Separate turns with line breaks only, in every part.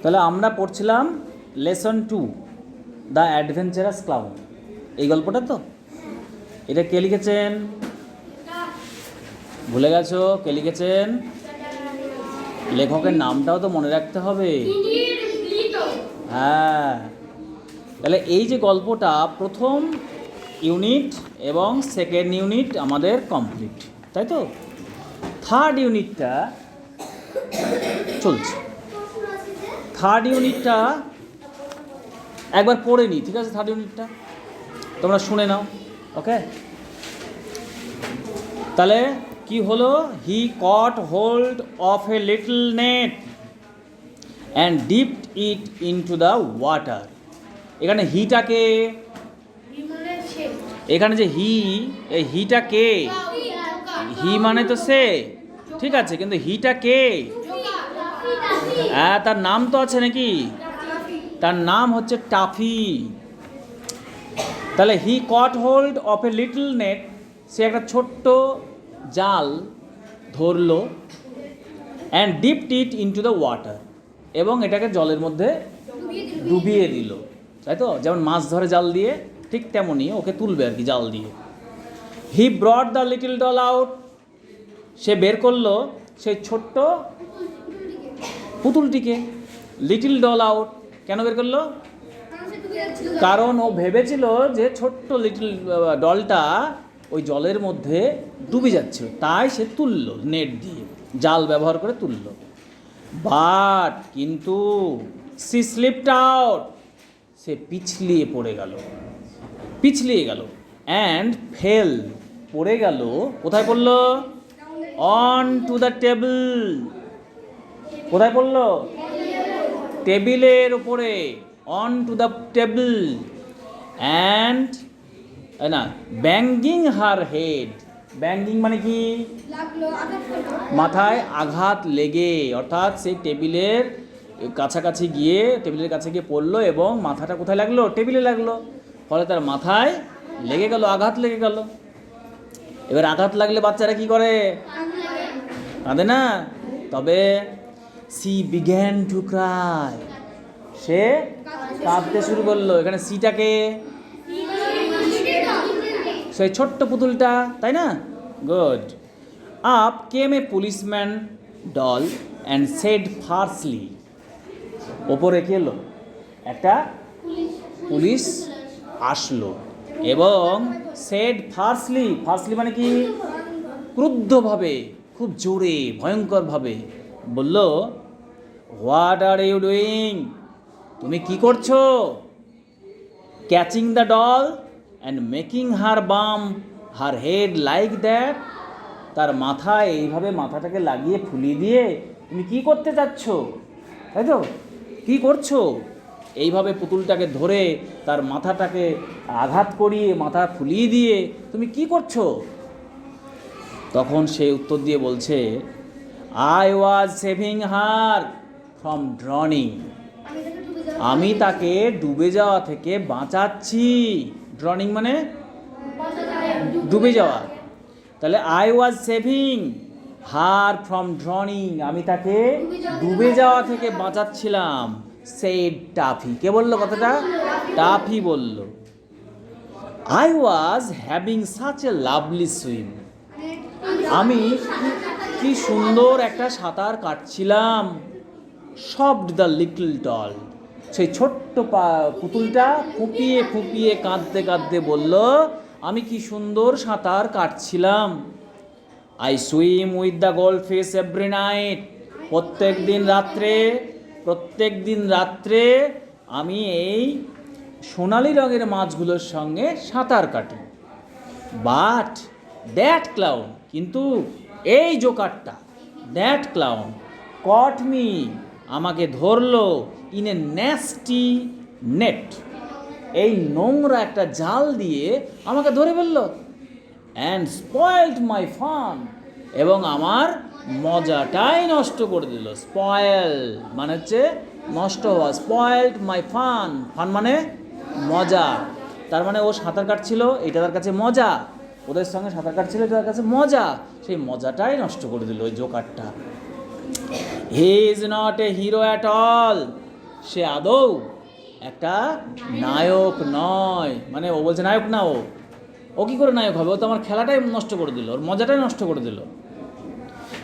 তাহলে আমরা পড়ছিলাম lesson two, the adventurous clown এই গল্পটা তো? এটা কে লিখেছেন? ভুলে গেছো? কে লিখেছেন? লেখকের নামটাও তো মনে রাখতে হবে। হ্যাঁ। তাহলে এই যে গল্পটা প্রথম ইউনিট এবং সেকেন্ড ইউনিট আমাদের কমপ্লিট, তাই তো? থার্ড ইউনিটটা চলছে। থার্ড ইউনিটটা একবার পড়ে নিই ঠিক আছে? থার্ড ইউনিটটা তোমরা শুনে নাও ওকে তাহলে কি হলো? He caught hold of a little net and dipped it into the water এখানে হিটাকে এখানে যে হি এই হিটা কে? হি মানে তো সে। ঠিক আছে কিন্তু হিটা কে? হ্যাঁ তার নাম তো আছে নাকি? তার নাম হচ্ছে টাফি। তাহলে he caught hold of a little net সে একটা ছোট্ট জাল ধরলো and dipped it into the water এবং এটাকে জলের মধ্যে ডুবিয়ে দিল। তাই তো? যেমন মাছ ধরে জাল দিয়ে, ঠিক তেমনই ওকে তুলবে আর কি জাল দিয়ে। He brought the little doll out সে বের করল, সেই ছোট্ট পুতুলটিকে লিটল ডল আউট কেন বের করল? কারণ ও ভেবেছিল যে ছোট্ট লিটল ডলটা ওই জলের মধ্যে ডুবে যাচ্ছিল তাই সে তুললো নেট দিয়ে, জাল ব্যবহার করে তুললো। বাট কিন্তু সি স্লিপড আউট। সে পিছলিয়ে পড়ে গেল। পিছলিয়ে গেল। অ্যান্ড ফেল, পড়ে গেল। কোথায় পড়ল? On to the table. কোথায় পড়ল? টেবিলের উপরে on to the table and না ব্যাঙ্গিং হার হেড ব্যাঙ্গিং মানে কি? মাথায় আঘাত লেগে অর্থাৎ সেই টেবিলের কাছাকাছি গিয়ে টেবিলের কাছে গিয়ে পড়ল এবং মাথাটা কোথায় লাগল? টেবিলে লাগল। ফলে তার মাথায় লেগে গেল আঘাত লেগে গেল। এবার আঘাত লাগলে বাচ্চারা কি করে? কাঁদে না? তবে সি বিগ্যান টু ক্রাই সে কাঁদতে শুরু করল। এখানে সিটাকে সেই ছোট্ট পুতুলটা, তাই না? Good up came a policeman doll and said fiercely ওপরে কি এলো? একটা পুলিশ আসলো এবং সেড ফার্সলি ফার্সলি মানে কি? ক্রুদ্ধভাবে, খুব জোরে, ভয়ঙ্করভাবে বলল হোয়াট আর ইউ ডুইং তুমি কি করছ? Catching the doll and making her bump her head like that তার মাথায় এইভাবে মাথাটাকে লাগিয়ে ফুলিয়ে দিয়ে তুমি কি করতে চাচ্ছ তাই তো? কী করছ? এইভাবে পুতুলটাকে ধরে তার মাথাটাকে আঘাত করিয়ে মাথা ফুলিয়ে দিয়ে তুমি কি করছ? তখন সে উত্তর দিয়ে বলছে I was saving her from drowning আমি তাকে ডুবে যাওয়া থেকে বাঁচাচ্ছি। ড্রনিং মানে? ডুবে যাওয়া। তাহলে I was saving her from drowning আমি তাকে ডুবে যাওয়া থেকে বাঁচাচ্ছিলাম। সেই টাফি কে বলল কথাটা। টাফি বলল। I was having such a lovely swim আমি কি সুন্দর একটা সাঁতার কাটছিলাম। Sobbed the little doll. সেই ছোট্ট পা- পুতুলটা ফুপিয়ে ফুপিয়ে কাঁদতে কাঁদতে বলল, আমি কি সুন্দর সাঁতার কাটছিলাম। I swim with the goldfish every night প্রত্যেক দিন রাত্রে, প্রত্যেক দিন রাত্রে আমি এই সোনালি রঙের মাছগুলোর সঙ্গে সাঁতার কাটি। বাট দ্যাট ক্লাউন কিন্তু এই জোকারটা দ্যাট ক্লাউন কট মি আমাকে ধরলো ইন এ ন্যাস্টি নেট এই নোংরা একটা জাল দিয়ে আমাকে ধরে ফেলল অ্যান্ড স্পয়েলড মাই ফান এবং আমার মজাটাই নষ্ট করে দিল। স্পয়েল মানে হচ্ছে নষ্ট হওয়া। স্পয়েলড মাই ফান ফান মানে মজা। তার মানে ও সাঁতার কাটছিল, এটা তার কাছে মজা। ওদের সঙ্গে সাঁতার কাটছিল, এটা তার কাছে মজা। সেই মজাটাই নষ্ট করে দিল ওই জোকারটা he is not a hero at all. সে আদৌ একটা নায়ক নয়। মানে ও বলছে, নায়ক না ও। ও কী করে নায়ক হবে? ও তো আমার খেলাটাই নষ্ট করে দিল, ওর মজাটাই নষ্ট করে দিল।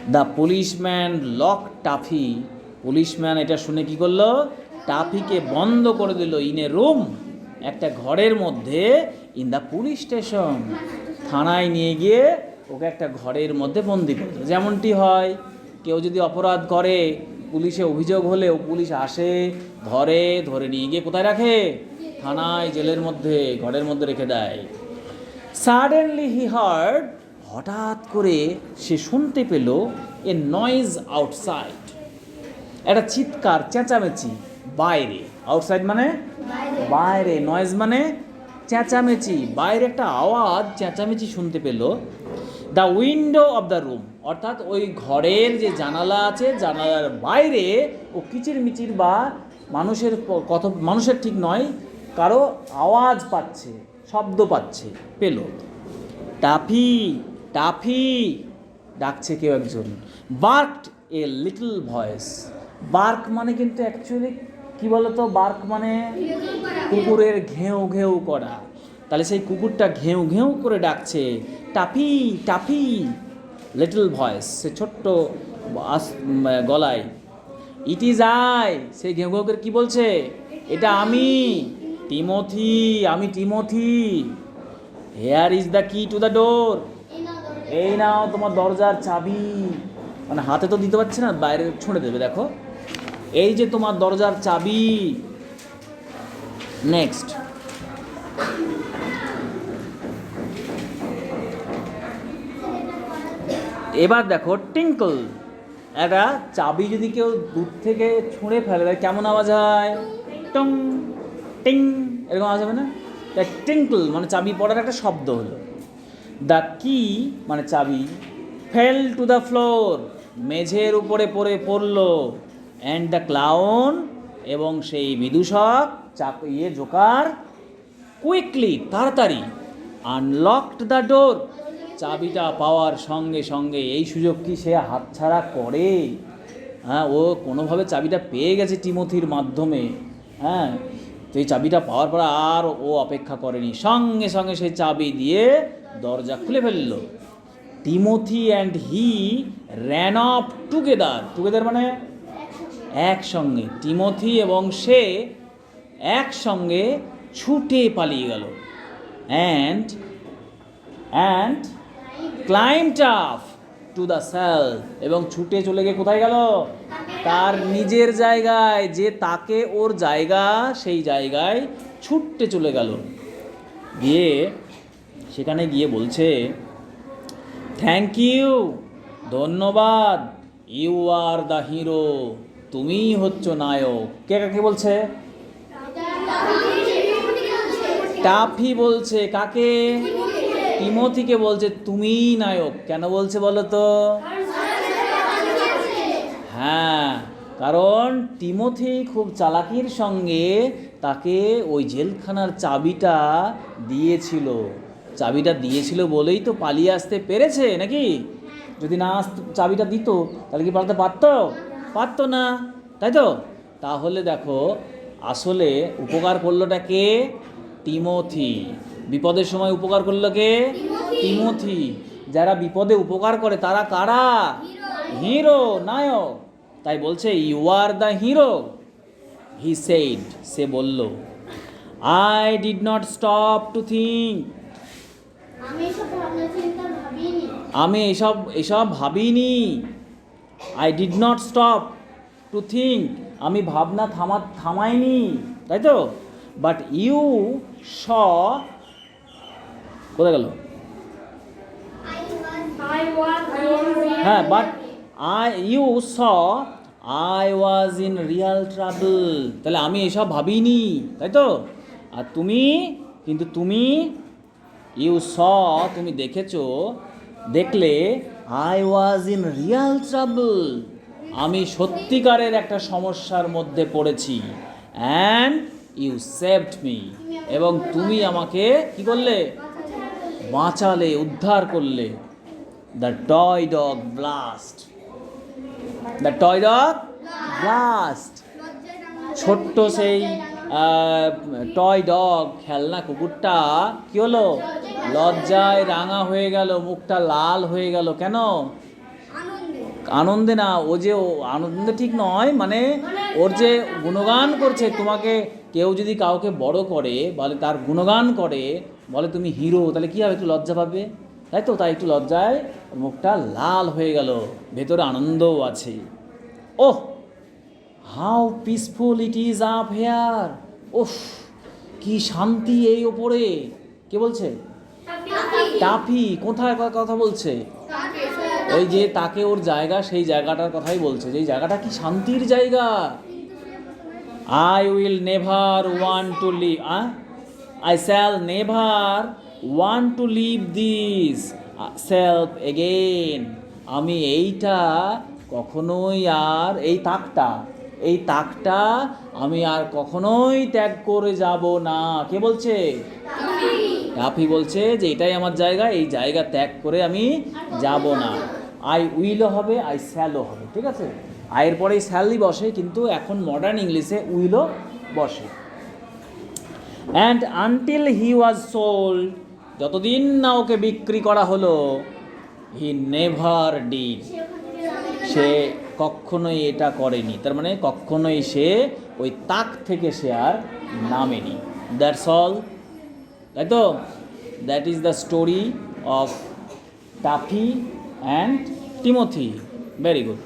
The policeman lock Taffy. Policeman এটা শুনে কি করল? টাফিকে বন্ধ করে দিল ইন এ রুম, একটা ঘরের মধ্যে, ইন দ্য পুলিশ স্টেশন। থানায় নিয়ে গিয়ে ওকে একটা ঘরের মধ্যে বন্দি করে দিল। যেমনটি হয় কেউ যদি অপরাধ করে, পুলিশে অভিযোগ হলেও পুলিশ আসে, ধরে ধরে নিয়ে গিয়ে কোথায় রাখে? থানায়, জেলের মধ্যে, ঘরের মধ্যে রেখে দেয়। সাডেনলি হি হার্ড হঠাৎ করে সে শুনতে পেল এ নয়েজ আউটসাইড একটা চিৎকার, চেঁচামেচি, বাইরে। আউটসাইড মানে? বাইরে। নয়েজ মানে চেঁচামেচি। বাইরে একটা আওয়াজ, চেঁচামেচি শুনতে পেল। The window of the room অর্থাৎ ওই ঘরের যে জানালা আছে, জানালার বাইরে ও কিচির মিচির বা মানুষের কত মানুষের ঠিক নয়, কারও আওয়াজ পাচ্ছে, শব্দ পাচ্ছে, পেল। টাফি টাফি, ডাকছে কেউ একজন। Barked a little voice. Bark মানে কিন্তু অ্যাকচুয়ালি কী বলতো? বার্ক মানে কুকুরের ঘেউ ঘেউ করা। তাহলে সেই কুকুরটা ঘেউ ঘেউ করে ডাকছে। Taffy Taffy. লিটল ভয়েস সে ছোট্ট গলায়। ইট ইজ আই সেই ঘেউ ঘেউ করে কী বলছে? এটা আমি টিমোথি আমি Timothy here is the key to the door এই নাও তোমার দরজার চাবি। মানে হাতে তো দিতে পারছে না, বাইরে ছুঁড়ে দেবে, দেখো। এই যে তোমার দরজার চাবি। নেক্সট এবার দেখো টিঙ্কল। একটা চাবি যদি কেউ দূর থেকে ছুঁড়ে ফেলে, তাহলে কেমন আওয়াজ হয়? টং, টিং, এরকম আওয়াজ হবে না? তাই টিঙ্কল মানে চাবি পড়ার একটা শব্দ হলো। দ্য কি মানে চাবি, ফেল টু দ্য ফ্লোর, মেঝের উপরে পড়ে পড়ল। অ্যান্ড দ্য ক্লাউন এবং সেই বিদূষক চাপ ইয়ে জোকার কুইকলি তাড়াতাড়ি আনলকড দ্য ডোর চাবিটা পাওয়ার সঙ্গে সঙ্গে এই সুযোগ কি সে হাতছাড়া করে? হ্যাঁ ও কোনোভাবে চাবিটা পেয়ে গেছে টিমোথির মাধ্যমে। হ্যাঁ তো এই চাবিটা পাওয়ার পর আর ও অপেক্ষা করেনি। সঙ্গে সঙ্গে সে চাবি দিয়ে দরজা খুলে ফেলল। Timothy and he ran off together. Together মানে? একসঙ্গে। টিমোথি এবং সে একসঙ্গে ছুটে পালিয়ে গেল। And and climbed up to the sill এবং ছুটে চলে গিয়ে কোথায় গেল? তার নিজের জায়গায় যে তাকে ওর জায়গা সেই জায়গায় ছুটতে চলে গেল। গিয়ে সেখানে গিয়ে বলছে থ্যাংক ইউ ধন্যবাদ ইউ আর দ্য হিরো তুমিই হচ্ছ নায়ক। কে কাকে বলছে। টাফি বলছে কাকে? টিমোথিকে বলছে, তুমিই নায়ক। কেন বলছে বলো তো? হ্যাঁ কারণ টিমোথি খুব চালাকির সঙ্গে তাকে ওই জেলখানার চাবিটা দিয়েছিল। চাবিটা দিয়েছিল বলেই তো পালিয়ে আসতে পেরেছে, নাকি? যদি না চাবিটা দিত, তাহলে কি পালাতে পারতো? পারতো না, তাই তো? তাহলে দেখো, আসলে উপকার করলোটা কে? টিমোথি বিপদের সময় উপকার করল কে? টিমোথি যারা বিপদে উপকার করে তারা কারা? হিরো। নায়ক। তাই বলছে you are the hero he said সে বলল I did not stop to think
আমি এসব
এসব এসব ভাবিনি। I did not stop to think আমি ভাবনা থামা থামাইনি। তাই তো? বাট ইউ স কোথায় গেল? হ্যাঁ but I you saw I was in real trouble তাহলে আমি এসব ভাবিনি, তাই তো? আর তুমি, কিন্তু তুমি ইউ স তুমি দেখেছ, দেখলে I was in real trouble আমি সত্যিকারের একটা সমস্যার মধ্যে পড়েছি। অ্যান্ড ইউ সেভড মি এবং তুমি আমাকে কি করলে? বাঁচালে উদ্ধার করলে। The toy dog blast the toy dog blast ছোট্ট সেই টয় ডগ খেলনা কুকুরটা কি হলো? লজ্জায় রাঙা হয়ে গেল মুখটা লাল হয়ে গেল কেন?
আনন্দে।
আনন্দে না ও যে ও আনন্দে ঠিক নয় মানে ওর যে গুণগান করছে তোমাকে কেউ যদি কাউকে বড় করে বলে তার গুণগান করে বলে তুমি হিরো তাহলে কী হবে একটু লজ্জা পাবে? তাই তো তাই একটু লজ্জায় মুখটা লাল হয়ে গেল ভেতরে আনন্দও আছে। ওহ how peaceful it is up here ওফ কি শান্তি এই ওপরে! কে বলছে? টাফি কোথায় কথা বলছে? ওই যে তাকে ওর জায়গা সেই জায়গাটার কথাই বলছে যে জায়গাটা কি শান্তির জায়গা? I will never want to leave I shall never want to leave this shelf again আমি এইটা কখনোই আর, এই তাকটা এই তাকটা আমি আর কখনোই ত্যাগ করে যাব না। কে বলছে? রাফি বলছে যে এটাই আমার জায়গা, এই জায়গা ত্যাগ করে আমি যাব না। আই উইলও হবে আই স্যালও হবে, ঠিক আছে? আয়ের পরেই স্যালই বসে, কিন্তু এখন মডার্ন ইংলিশে উইলও বসে। And until he was sold যতদিন না ওকে বিক্রি করা হলো হি নেভার ডিড সে কখনোই এটা করেনি। তার মানে কখনোই সে ওই তাক থেকে সে আর নামেনি। দ্যাটস অল তাই তো? That is the story of Taffy and Timothy very good